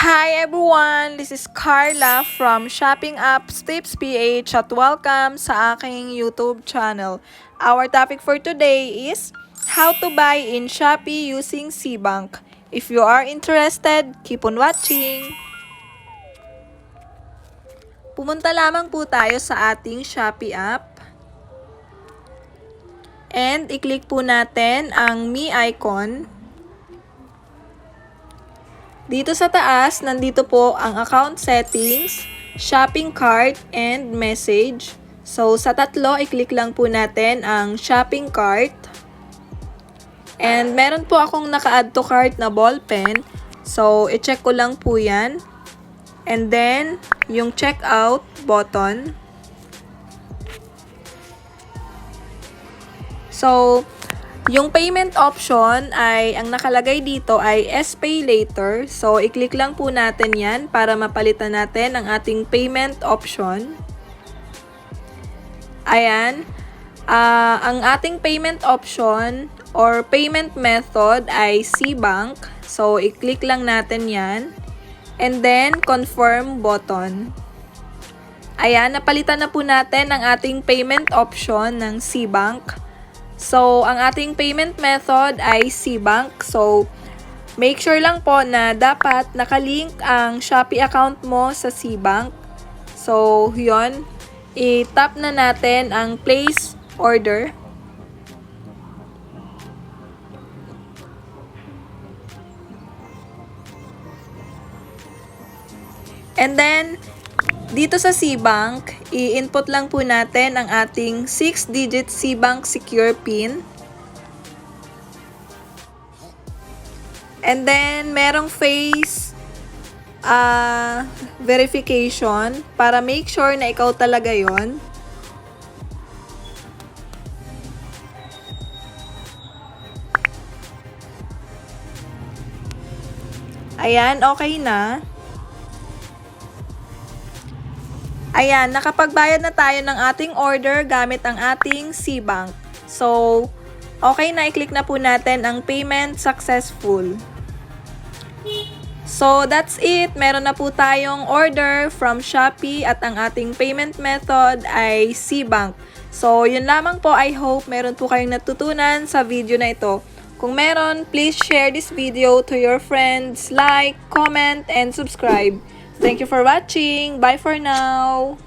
Hi everyone! This is Carla from Shopping Apps Tips PH at welcome sa aking YouTube channel. Our topic for today is how to buy in Shopee using Cbank. If you are interested, keep on watching! Pumunta lamang po tayo sa ating Shopee app. And i-click po natin ang Me icon. Dito sa taas, nandito po ang account settings, shopping cart, and message. So, sa tatlo, i-click lang po natin ang shopping cart. And meron po akong naka-add to cart na ball pen. So, i-check ko lang po yan. And then, yung checkout button. So, yung payment option ay, ang nakalagay dito ay S-Pay Later. So, i-click lang po natin yan para mapalitan natin ang ating payment option. Ayan. Ah, ang ating payment option or payment method ay C-Bank. So, i-click lang natin yan. And then, confirm button. Ayan, napalitan na po natin ang ating payment option ng C-Bank. So, ang ating payment method ay Cbank. So, make sure lang po na dapat nakalink ang Shopee account mo sa Cbank. So, yon I-tap na natin ang place order. And then, dito sa Cbank, i-input lang po natin ang ating 6-digit Cbank Secure PIN. And then, merong face uh, verification para make sure na ikaw talaga yon. Ayan, okay na. Ayan, nakapagbayad na tayo ng ating order gamit ang ating C-Bank. So, okay na, i-click na po natin ang payment successful. So, that's it. Meron na po tayong order from Shopee at ang ating payment method ay C-Bank. So, yun lamang po. I hope meron po kayong natutunan sa video na ito. Kung meron, please share this video to your friends, like, comment, and subscribe. Thank you for watching. Bye for now.